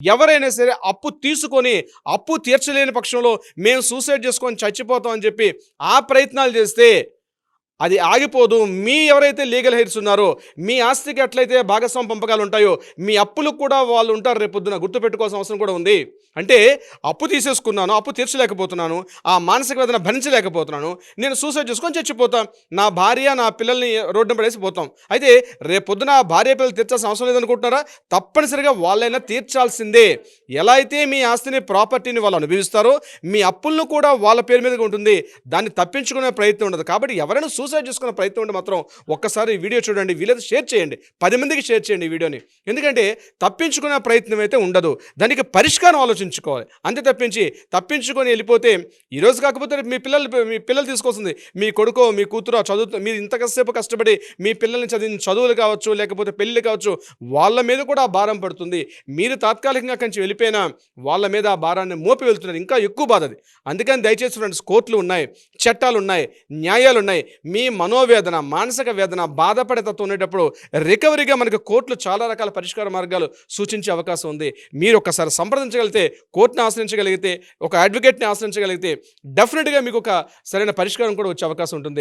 ఎవరైనా సరే అప్పు తీసుకొని అప్పు తీర్చలేని పక్షంలో మేము సూసైడ్ చేసుకొని చచ్చిపోతామని చెప్పి ఆ ప్రయత్నాలు చేస్తే అది ఆగిపోదు. మీ ఎవరైతే లీగల్ హెయిర్స్ ఉన్నారో మీ ఆస్తికి ఎట్లయితే భాగస్వామ్య పంపకాలు ఉంటాయో మీ అప్పులకు కూడా వాళ్ళు ఉంటారు రేపు పొద్దున గుర్తుపెట్టుకోవాల్సిన అవసరం కూడా ఉంది. అంటే అప్పు తీసేసుకున్నాను అప్పు తీర్చలేకపోతున్నాను ఆ మానసిక వేదన భరించలేకపోతున్నాను నేను సూసైడ్ చేసుకొని చచ్చిపోతాం నా భార్య నా పిల్లల్ని రోడ్డు పడేసి పోతాం. అయితే రేపు పొద్దున భార్య పిల్లలు తీర్చాల్సిన అవసరం లేదనుకుంటున్నారా? తప్పనిసరిగా వాళ్ళైనా తీర్చాల్సిందే. ఎలా అయితే మీ ఆస్తిని ప్రాపర్టీని వాళ్ళు అనుభవిస్తారో మీ అప్పులను కూడా వాళ్ళ పేరు మీదగా ఉంటుంది. దాన్ని తప్పించుకునే ప్రయత్నం ఉండదు. కాబట్టి ఎవరైనా సూసైడ్ చేసుకున్న ప్రయత్నం ఉంటే మాత్రం ఒక్కసారి వీడియో చూడండి వీలైతే షేర్ చేయండి. పది మందికి షేర్ చేయండి ఈ వీడియోని. ఎందుకంటే తప్పించుకునే ప్రయత్నం అయితే ఉండదు. దానికి పరిష్కారం ఆలోచించుకోవాలి. అంతే తప్పించి తప్పించుకొని వెళ్ళిపోతే ఈరోజు కాకపోతే మీ పిల్లలు మీ పిల్లలు తీసుకొస్తుంది. మీ కొడుకో మీ కూతురో చదువు మీరు ఇంతసేపు కష్టపడి మీ పిల్లల్ని చదివిన చదువులు కావచ్చు లేకపోతే పెళ్ళి కావచ్చు వాళ్ళ మీద కూడా భారం పడుతుంది. మీరు తాత్కాలికంగా కంచి వెళ్ళిపోయినా వాళ్ళ మీద ఆ భారాన్ని మోపి వెళ్తున్నారు. ఇంకా ఎక్కువ బాధ అది. అందుకని దయచేసి ఫ్రెండ్స్ కోర్టులు ఉన్నాయి చట్టాలు ఉన్నాయి న్యాయాలు ఉన్నాయి. మీ మనోవేదన మానసిక వేదన బాధపడేతత్వం ఉండేటప్పుడు రికవరీగా మనకు కోర్టులు చాలా రకాల పరిష్కార మార్గాలు సూచించే అవకాశం ఉంది. మీరు ఒకసారి సంప్రదించగలిగితే కోర్టుని ఆశ్రయించగలిగితే ఒక అడ్వకేట్ని ఆశ్రయించగలిగితే డెఫినెట్గా మీకు ఒక సరైన పరిష్కారం కూడా వచ్చే అవకాశం ఉంటుంది.